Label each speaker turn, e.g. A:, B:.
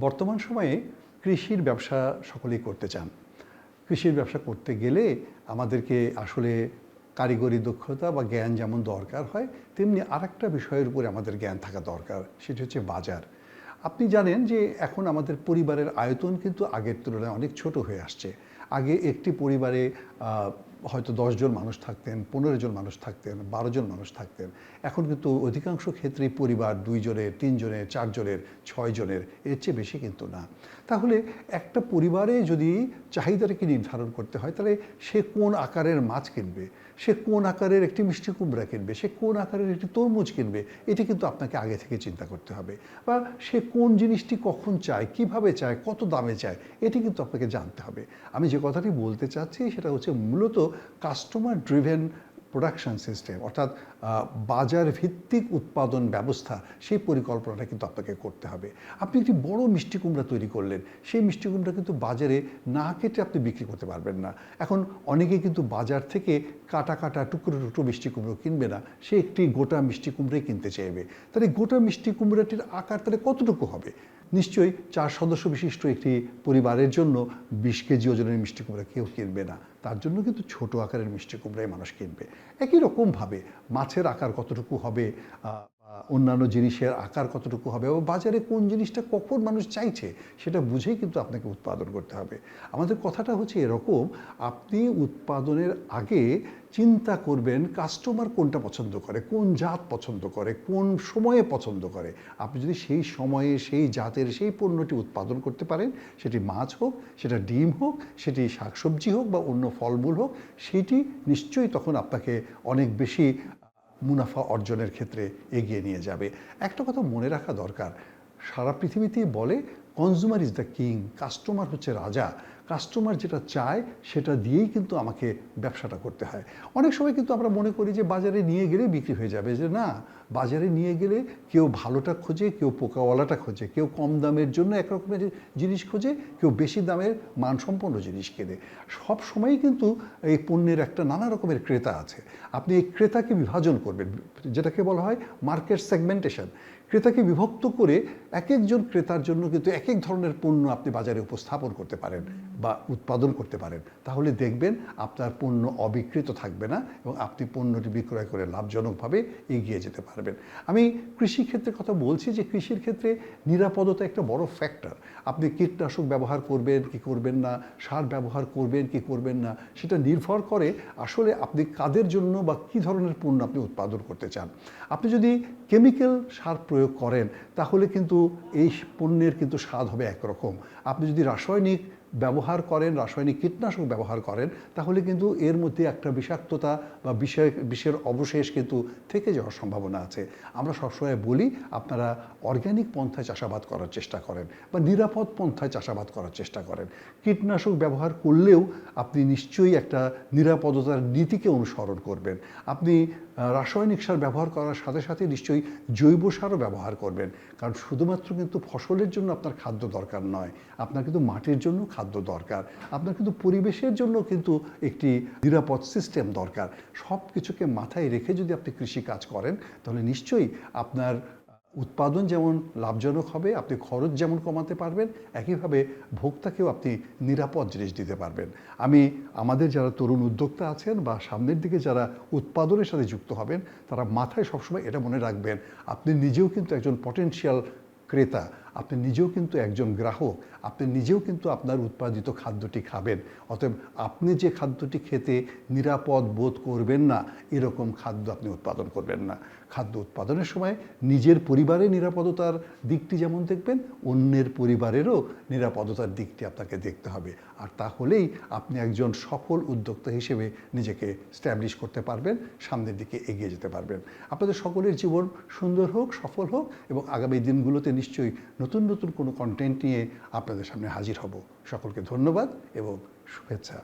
A: বর্তমান সময়ে কৃষির ব্যবসা সকলেই করতে চান। কৃষির ব্যবসা করতে গেলে আমাদেরকে আসলে কারিগরি দক্ষতা বা জ্ঞান যেমন দরকার হয়, তেমনি আরেকটা বিষয়ের উপরে আমাদের জ্ঞান থাকা দরকার, সেটি হচ্ছে বাজার। আপনি জানেন যে এখন আমাদের পরিবারের আয়তন কিন্তু আগের তুলনায় অনেক ছোট হয়ে আসছে। আগে একটি পরিবারে হয়তো দশজন মানুষ থাকতেন পনেরো জন মানুষ থাকতেন বারো জন মানুষ থাকতেন। এখন কিন্তু অধিকাংশ ক্ষেত্রেই পরিবার দুইজনের, তিনজনের, চারজনের, ছয়জনের, এর চেয়ে বেশি কিন্তু না। তাহলে একটা পরিবারে যদি চাহিদাটাকে নির্ধারণ করতে হয়, তাহলে সে কোন আকারের মাছ কিনবে? সে কোন আকারের একটি মিষ্টি কুমড়া কিনবে? সে কোন আকারের একটি তরমুজ কিনবে? এটি কিন্তু আপনাকে আগে থেকে চিন্তা করতে হবে। বা সে কোন জিনিসটি কখন চায়, কীভাবে চায়, কত দামে চায়, এটি কিন্তু আপনাকে জানতে হবে। আমি যে কথাটি বলতে চাচ্ছি সেটা হচ্ছে মূলত কাস্টমার ড্রিভেন প্রোডাকশন সিস্টেম অর্থাৎ বাজার ভিত্তিক উৎপাদন ব্যবস্থা, সেই পরিকল্পনাটা কিন্তু আপনাকে করতে হবে। আপনি একটি বড় মিষ্টি কুমড়া তৈরি করলেন, সেই মিষ্টি কুমড়া কিন্তু বাজারে না কেটে আপনি বিক্রি করতে পারবেন না। এখন অনেকে কিন্তু বাজার থেকে কাটা কাটা টুকরো টুকরো মিষ্টি কুমড়ো কিনবে না, সে একটি গোটা মিষ্টি কুমড়োই কিনতে চাইবে। তাহলে গোটা মিষ্টি কুমড়াটির আকার তাহলে কতটুকু হবে? নিশ্চয়ই চার সদস্য বিশিষ্ট একটি পরিবারের জন্য বিশ কেজি ওজনের মিষ্টি কুমড়া কেউ কিনবে না। তার জন্য কিন্তু ছোট আকারের মিষ্টি কুমড়াই মানুষ কিনবে। একই রকমভাবে মাছের আকার কতটুকু হবে অন্যান্য জিনিসের আকার কতটুকু হবে ও বাজারে কোন জিনিসটা কখন মানুষ চাইছে, সেটা বুঝেই কিন্তু আপনাকে উৎপাদন করতে হবে। আমাদের কথাটা হচ্ছে এরকম, আপনি উৎপাদনের আগে চিন্তা করবেন কাস্টমার কোনটা পছন্দ করে, কোন জাত পছন্দ করে, কোন সময়ে পছন্দ করে। আপনি যদি সেই সময়ে সেই জাতের সেই পণ্যটি উৎপাদন করতে পারেন, সেটি মাছ হোক, সেটা ডিম হোক, সেটি শাকসবজি হোক, বা অন্য ফলমূল হোক, সেটি নিশ্চয়ই তখন আপনাকে অনেক বেশি মুনাফা অর্জনের ক্ষেত্রে এগিয়ে নিয়ে যাবে। একটা কথা মনে রাখা দরকার, সারা পৃথিবীতেই বলে consumer is the king customer হচ্ছে রাজা। কাস্টমার যেটা চায়, সেটা দিয়েই কিন্তু আমাকে ব্যবসাটা করতে হয়। অনেক সময় কিন্তু আমরা মনে করি যে বাজারে নিয়ে গেলে বিক্রি হয়ে যাবে। যে না, বাজারে নিয়ে গেলে কেউ ভালোটা খোঁজে, কেউ পোকাওয়ালাটা খোঁজে, কেউ কম দামের জন্য একরকমের জিনিস খোঁজে, কেউ বেশি দামের মানসম্পন্ন জিনিস কেনে। সব সময়ই কিন্তু এই পণ্যের একটা নানা রকমের ক্রেতা আছে। আপনি এই ক্রেতাকে বিভাজন করবেন, যেটাকে বলা হয় মার্কেট সেগমেন্টেশন ক্রেতাকে বিভক্ত করে এক একজন ক্রেতার জন্য কিন্তু এক এক ধরনের পণ্য আপনি বাজারে উপস্থাপন করতে পারেন। বা উৎপাদন করতে পারেন। তাহলে দেখবেন আপনার পণ্য অবিকৃত থাকবে না এবং আপনি পণ্যটি বিক্রয় করে লাভজনকভাবে এগিয়ে যেতে পারবেন। আমি কৃষি ক্ষেত্রে কথা বলছি যে কৃষির ক্ষেত্রে নিরাপদতা একটা বড় ফ্যাক্টর আপনি কীটনাশক ব্যবহার করবেন কি করবেন না, সার ব্যবহার করবেন কি করবেন না, সেটা নির্ভর করে আসলে আপনি কাদের জন্য বা কী ধরনের পণ্য আপনি উৎপাদন করতে চান। আপনি যদি কেমিক্যাল সার প্রয়োগ করেন, তাহলে কিন্তু এই পণ্যের কিন্তু স্বাদ হবে একরকম। আপনি যদি রাসায়নিক ব্যবহার করেন, রাসায়নিক কীটনাশক ব্যবহার করেন, তাহলে কিন্তু এর মধ্যে একটা বিষাক্ততা বা বিষয়, বিষের অবশেষ কিন্তু থেকে যাওয়ার সম্ভাবনা আছে। আমরা সবসময় বলি আপনারা অর্গ্যানিক পন্থায় চাষাবাদ করার চেষ্টা করেন বা নিরাপদ পন্থায় চাষাবাদ করার চেষ্টা করেন। কীটনাশক ব্যবহার করলেও আপনি নিশ্চয়ই একটা নিরাপদতার নীতিকে অনুসরণ করবেন। আপনি রাসায়নিক সার ব্যবহার করার সাথে সাথে নিশ্চয়ই জৈব সারও ব্যবহার করবেন। কারণ শুধুমাত্র কিন্তু ফসলের জন্য আপনার খাদ্য দরকার নয়, আপনার কিন্তু মাটির জন্য খাদ্য দরকার, আপনার কিন্তু পরিবেশের জন্য কিন্তু একটি নিরাপদ সিস্টেম দরকার। সব কিছুকে মাথায় রেখে যদি আপনি কৃষি কাজ করেন, তাহলে নিশ্চয়ই আপনার উৎপাদন যেমন লাভজনক হবে, আপনি খরচ যেমন কমাতে পারবেন, একইভাবে ভোক্তাকেও আপনি নিরাপদ জিনিস দিতে পারবেন। আমি আমাদের যারা তরুণ উদ্যোক্তা আছেন বা সামনের দিকে যারা উৎপাদনের সাথে যুক্ত হবেন, তারা মাথায় সবসময় এটা মনে রাখবেন, আপনি নিজেও কিন্তু একজন পটেনশিয়াল ক্রেতা। আপনি নিজেও কিন্তু একজন গ্রাহক, আপনি নিজেও কিন্তু আপনার উৎপাদিত খাদ্যটি খাবেন। অতএব আপনি যে খাদ্যটি খেতে নিরাপদ বোধ করবেন না, এরকম খাদ্য আপনি উৎপাদন করবেন না। খাদ্য উৎপাদনের সময় নিজের পরিবারের নিরাপদতার দিকটি যেমন দেখবেন, অন্যের পরিবারেরও নিরাপদতার দিকটি আপনাকে দেখতে হবে। আর তাহলেই আপনি একজন সফল উদ্যোক্তা হিসেবে নিজেকে স্ট্যাবলিশ করতে পারবেন, সামনের দিকে এগিয়ে যেতে পারবেন। আপনাদের সকলের জীবন সুন্দর হোক, সফল হোক এবং আগামী দিনগুলোতে নিশ্চয়ই নতুন নতুন কোনো কন্টেন্ট নিয়ে আপনাদের সামনে হাজির হব। সকলকে ধন্যবাদ এবং শুভেচ্ছা।